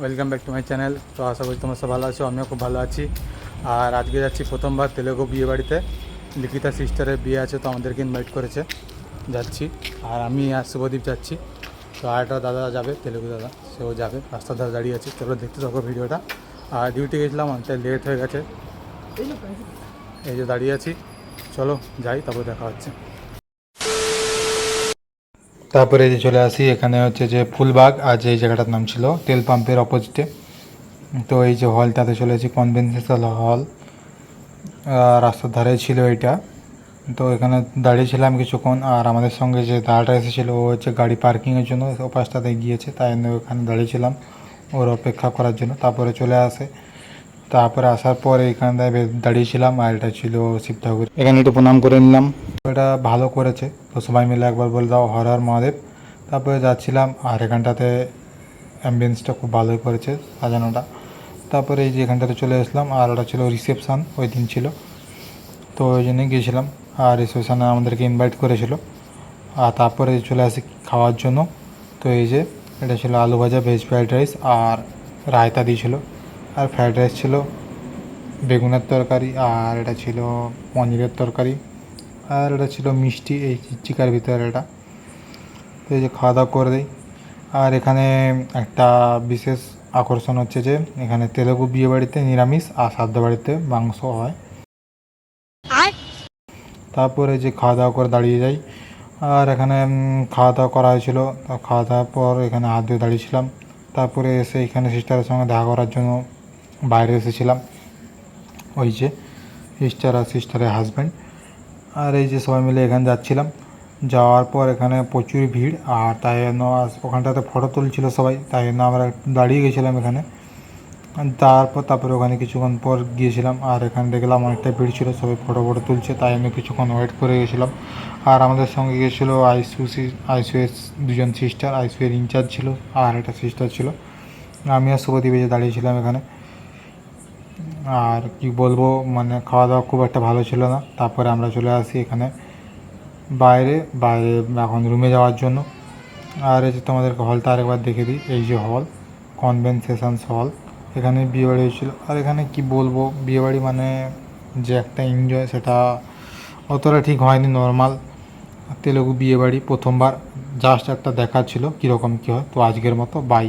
Welcome back to my channel. তো আশা করি তোমার সব ভালো আছো, আমিও খুব ভালো আছি। আর আজকে যাচ্ছি প্রথমবার তেলেগু বিয়ে বাড়িতে। লিখিতা সিস্টারের বিয়ে আছে, তো আমাদেরকে ইনভাইট করেছে। যাচ্ছি। আর আমি আর শুভদীপ যাচ্ছি। তো আর একটা দাদা যাবে, তেলেগু দাদা। সেও যাবে, রাস্তার ধারে দাঁড়িয়ে আছে। চলো দেখতে থাকো ভিডিওটা। আর ডিউটি গেছিলাম অনেকটা লেট হয়ে গেছে। এই যে দাঁড়িয়ে আছি। চলো, যাই, তারপর দেখা হচ্ছে। তারপরে যে চলে আসি, এখানে হচ্ছে যে ফুলবাগ আর যে জায়গাটার নাম ছিল তেল পাম্পের অপোজিটে। তো এই যে হলটাতে চলে এসেছি কনভেনশনাল হল রাস্তার ধারে ছিল এটা। তো এখানে দাঁড়িয়েছিলাম কিছুক্ষণ, আর আমাদের সঙ্গে যে দাদাটা এসেছিল, ও হচ্ছে গাড়ি পার্কিংয়ের জন্য ও পাশটাতে গিয়েছে, তাই জন্য ওখানে দাঁড়িয়েছিলাম ওর অপেক্ষা করার জন্য। তারপরে চলে আসে। তারপরে আসার পর এখানে দাঁড়িয়েছিলাম আর এটা ছিল শিব ঠাকুর এখানে একটু প্রণাম করে নিলাম। এটা ভালো করেছে। তো সবাই মিলে একবার বলে দাও, হর হর মহাদেব। তারপরে যাচ্ছিলাম, আর এখানটাতে অ্যাম্বিয়েন্সটা খুব ভালোই করেছে সাজানোটা। তারপরে এই যে এখানটাতে চলে আসলাম, আর ওটা ছিল রিসেপশান ওই দিন ছিল। তো ওই জন্যই গিয়েছিলাম, আর রিসেপশানে আমাদেরকে ইনভাইট করেছিল। আর তারপরে চলে আসি খাওয়ার জন্য। তো এই যে, এটা ছিল আলু ভাজা ভেজ ফ্রাইড রাইস আর রায়তা দিয়েছিল। আর ফ্রাইড রাইস ছিল বেগুনের তরকারি আর এটা ছিল পনিরের তরকারি আর এটা ছিল মিষ্টি এই চিকার ভিতরে এটা। তো এই যে খাওয়া দাওয়া করে দিই। আর এখানে একটা বিশেষ আকর্ষণ হচ্ছে যে এখানে তেলেগু বিয়ে বাড়িতে নিরামিষ আর সাদ্য বাড়িতে মাংস হয়। তারপরে যে খাওয়া দাওয়া করে দাঁড়িয়ে যাই। আর এখানে খাওয়া দাওয়া করা হয়েছিল। খাওয়া দাওয়ার পর এখানে হাত দিয়ে দাঁড়িয়েছিলাম তারপরে এসে এখানে সিস্টারের সঙ্গে দেখা করার জন্য বাইরে এসেছিলাম। ওই যে সিস্টার আর সিস্টারের হাজব্যান্ড আর এই যে সবাই মিলে এখানে যাচ্ছিলাম। যাওয়ার পর এখানে প্রচুর ভিড়। আর তাই জন্য ওখানটাতে ফটো তুলছিল সবাই। তাই জন্য আমরা দাঁড়িয়ে গেছিলাম এখানে। তারপর, তারপরে ওখানে কিছুক্ষণ পর গিয়েছিলাম। আর এখানে দেখলাম অনেকটা ভিড় ছিল। সবাই ফটো ফটো তুলছে। তাই আমি কিছুক্ষণ ওয়েট করে গেছিলাম। আর আমাদের সঙ্গে গিয়েছিল আইসু আইসু এর দুজন সিস্টার আইসু এর ইনচার্জ ছিল। আর একটা সিস্টার ছিল। আমি আর শুভদীপ যে দাঁড়িয়েছিলাম এখানে। আর কি বলব মানে খাওয়া দাওয়া খুব একটা ভালো ছিল না। তারপরে আমরা চলে আসি এখানে বাইরে বাইরে এখন রুমে যাওয়ার জন্য। আর এই যে তোমাদেরকে হলটা আরেকবার দেখে দিই, এই যে হল কনভেনসেশনস হল এখানে বিয়েবাড়ি হয়েছিল। আর এখানে কি বলব বিয়েবাড়ি মানে যে একটা এনজয় সেটা অতটা ঠিক হয়নি নর্মাল তেলেগু বিয়েবাড়ি প্রথমবার জাস্ট একটা দেখার ছিল, কীরকম কী হয়, তো আজকের মতো বাই